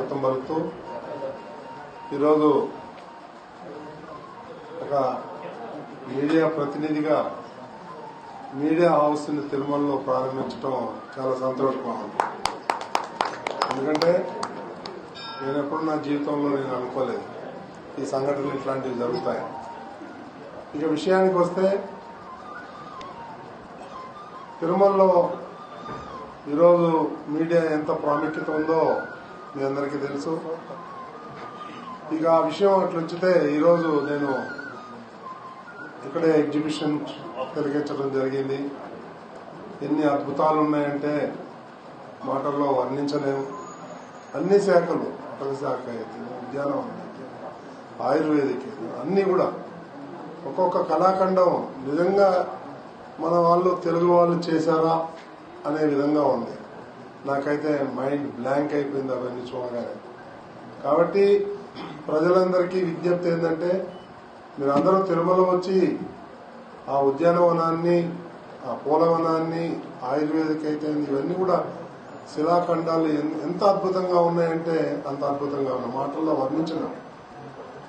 స్వాగతం పలుకుతూ ఈరోజు ఒక మీడియా ప్రతినిధిగా మీడియా హౌస్ని తిరుమలలో ప్రారంభించడం చాలా సంతోషంగా ఉంది ఎందుకంటే నేను ఎప్పుడు నా జీవితంలో నేను అనుకోలేదు ఈ సంఘటనలు ఇట్లాంటివి జరుగుతాయి. ఇక విషయానికి వస్తే తిరుమలలో ఈరోజు మీడియా ఎంత ప్రాముఖ్యత ఉందో మీ అందరికీ తెలుసు. ఇక ఆ విషయం అట్లుంచితే ఈరోజు నేను ఇక్కడే ఎగ్జిబిషన్ కలిగించడం జరిగింది. ఎన్ని అద్భుతాలు ఉన్నాయంటే మాటల్లో వర్ణించలేము అన్ని శాఖలు అటవీ శాఖ అయితే ఉద్యానం ఆయుర్వేదిక్ అన్నీ అన్ని కూడా ఒక్కొక్క కళాఖండం నిజంగా మన వాళ్ళు తెలుగు వాళ్ళు చేశారా అనే విధంగా ఉంది. నాకైతే మైండ్ బ్లాంక్ అయిపోయింది అవన్నీ చూడగానే. కాబట్టి ప్రజలందరికీ విజ్ఞప్తి ఏంటంటే మీరందరూ తిరుమల వచ్చి ఆ ఉద్యానవనాన్ని ఆ పూలవనాన్ని ఆయుర్వేదిక్ అయితే ఇవన్నీ కూడా శిలాఖండాలు ఎంత అద్భుతంగా ఉన్నాయంటే అంత అద్భుతంగా ఉన్నాయి మాటల్లో వర్ణించలేం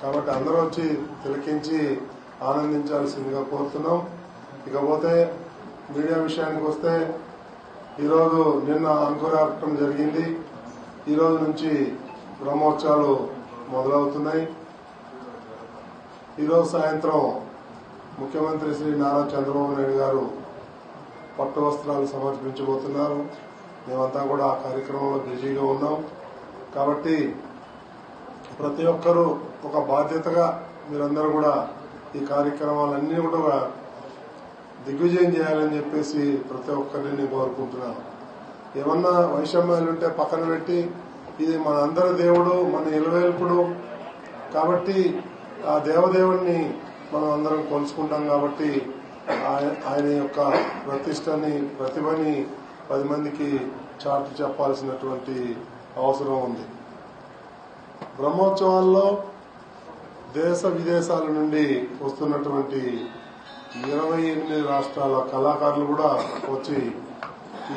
కాబట్టి అందరూ వచ్చి తిలకించి ఆనందించాల్సిందిగా కోరుతున్నాం. ఇకపోతే మీడియా విషయానికి వస్తే ఈరోజు నిన్న అంకురార్పణ జరిగింది. ఈరోజు నుంచి బ్రహ్మోత్సవాలు మొదలవుతున్నాయి. ఈరోజు సాయంత్రం ముఖ్యమంత్రి శ్రీ నారా చంద్రబాబు నాయుడు గారు పట్టు వస్త్రాలు సమర్పించబోతున్నారు. మేమంతా కూడా ఆ కార్యక్రమంలో బిజీగా ఉన్నాం. కాబట్టి ప్రతి ఒక్కరూ ఒక బాధ్యతగా మీరందరూ కూడా ఈ కార్యక్రమాలన్నీ కూడా దిగ్విజయం చేయాలని చెప్పేసి ప్రతి ఒక్కరిని నేను కోరుకుంటున్నాను. ఏమన్నా వైషమ్యాలు ఉంటే పక్కన పెట్టి ఇది మన అందరి దేవుడు మన ఇలవేల్పుడు. కాబట్టి ఆ దేవదేవుణ్ణి మనం అందరం కొలుసుకుంటాం కాబట్టి ఆయ- ఆయన యొక్క ప్రతిష్టని ప్రతిభని పది మందికి చాటు చెప్పాల్సినటువంటి అవసరం ఉంది. బ్రహ్మోత్సవాల్లో దేశ విదేశాల నుండి వస్తున్నటువంటి ఇరవై ఎనిమిది రాష్ట్రాల కళాకారులు కూడా వచ్చి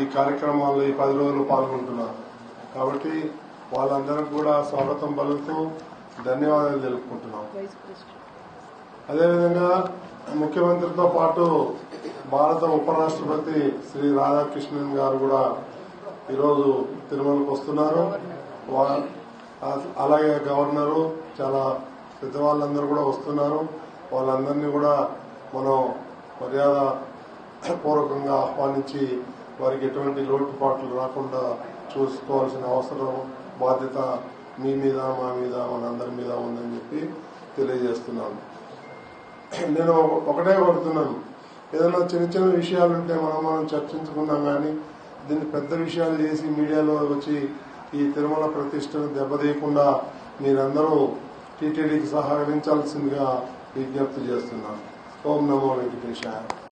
ఈ కార్యక్రమాల్లో ఈ పది రోజులు పాల్గొంటున్నారు. కాబట్టి వాళ్ళందరికి కూడా స్వాగతం పలుకుతూ ధన్యవాదాలు తెలుపుకుంటున్నాం. అదేవిధంగా ముఖ్యమంత్రితో పాటు భారత ఉపరాష్ట్రపతి శ్రీ రాధాకృష్ణన్ గారు కూడా ఈరోజు తిరుమలకు వస్తున్నారు. అలాగే గవర్నరు చాలా పెద్దవాళ్ళందరూ కూడా వస్తున్నారు. వాళ్ళందరినీ కూడా మనం మర్యాద పూర్వకంగా ఆహ్వానించి వారికి ఎటువంటి లోటుపాట్లు రాకుండా చూసుకోవాల్సిన అవసరం బాధ్యత మీ మీద మా మీద మనందరి మీద ఉందని చెప్పి తెలియజేస్తున్నాను. నేను ఒకటే కోరుతున్నాను. ఏదైనా చిన్న చిన్న విషయాలు ఉంటే మనం మనం చర్చించుకుందాం కానీ దీన్ని పెద్ద విషయాలు చేసి మీడియాలో వచ్చి ఈ తిరుమల ప్రతిష్టను దెబ్బతీయకుండా మీరందరూ టీటీడీకి సహకరించాల్సిందిగా విజ్ఞప్తి చేస్తున్నాను. Om Namo Venkateshaya.